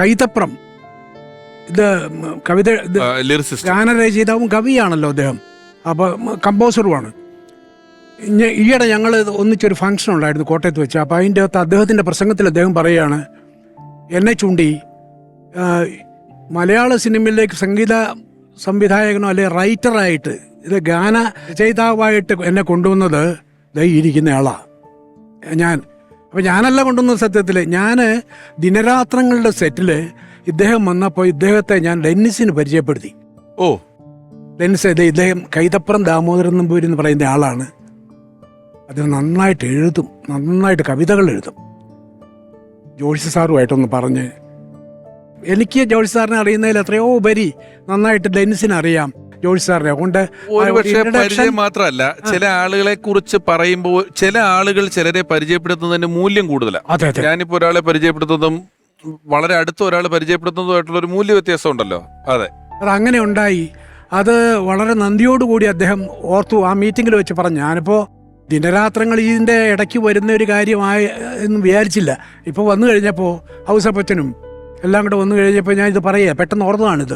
കൈതപ്രം. ഇത് കവിത ഗാനരചയിതാവും കവിയാണല്ലോ അദ്ദേഹം. അപ്പോൾ കമ്പോസറുമാണ്. ഈയിടെ ഞങ്ങൾ ഒന്നിച്ചൊരു ഫംഗ്ഷൻ ഉണ്ടായിരുന്നു കോട്ടയത്ത് വെച്ച്. അപ്പോൾ അതിന്റെ അകത്ത് അദ്ദേഹത്തിന്റെ പ്രസംഗത്തിൽ അദ്ദേഹം പറയുകയാണ് എന്നെ ചൂണ്ടി മലയാള സിനിമയിലേക്ക് സംഗീത സംവിധായകനോ അല്ലെ റൈറ്ററായിട്ട് ഇത് ഗാന രചയിതാവായിട്ട് എന്നെ കൊണ്ടുവന്നത് ദൈ ഇരിക്കുന്ന ആളാണ് ഞാൻ അപ്പോൾ ഞാനല്ല കൊണ്ടുവന്ന സത്യത്തിൽ ഞാൻ ദിനരാത്രങ്ങളുടെ സെറ്റിൽ ഇദ്ദേഹം വന്നപ്പോൾ ഇദ്ദേഹത്തെ ഞാൻ ഡെന്നിസിന് പരിചയപ്പെടുത്തി. ഓ. ഡെന്നിസ് ഇത് ഇദ്ദേഹം കൈതപ്പുറം ദാമോദരൻ നമ്പൂരി എന്ന് പറയുന്ന ആളാണ്. അദ്ദേഹം നന്നായിട്ട് എഴുതും നന്നായിട്ട് കവിതകൾ എഴുതും. ജോഷി സാറുമായിട്ടൊന്ന് പറഞ്ഞ്. എനിക്ക് ജോഷി സാറിനെ അറിയുന്നതിൽ എത്രയോ ഉപരി നന്നായിട്ട് ഡെന്നിസിനെ അറിയാം. ജോഴ്സി സാറിനെ അതുകൊണ്ട് ഒരു പക്ഷേ introduction- പരിചയം മാത്രമല്ല ചില ആളുകളെ കുറിച്ച് പറയുമ്പോൾ ചില ആളുകൾ ചിലരെ പരിചയപ്പെടുത്തുന്നതിന് മൂല്യം കൂടുതലാണ്. ഞാനിപ്പോ ഒരാളെ പരിചയപ്പെടുത്തുന്നതും വളരെ അടുത്ത ഒരാളെ പരിചയപ്പെടുത്തുന്നതുമായിട്ടുള്ള ഒരു മൂല്യ വ്യത്യാസം ഉണ്ടല്ലോ അതെ. അത് അങ്ങനെ ഉണ്ടായി. അത് വളരെ നന്ദിയോടുകൂടി അദ്ദേഹം ഓർത്തു ആ മീറ്റിംഗിൽ വെച്ച് പറഞ്ഞു ഞാനിപ്പോൾ ദിനരാത്രങ്ങൾ ഇതിന്റെ ഇടയ്ക്ക് വരുന്ന ഒരു കാര്യമായി എന്ന് വിചാരിച്ചില്ല. ഇപ്പോൾ വന്നു കഴിഞ്ഞപ്പോൾ ഹൗസപ്പച്ചനും എല്ലാം കൂടെ വന്നു കഴിഞ്ഞപ്പോൾ ഞാൻ ഇത് പറയുക പെട്ടെന്ന് ഓർന്നതാണിത്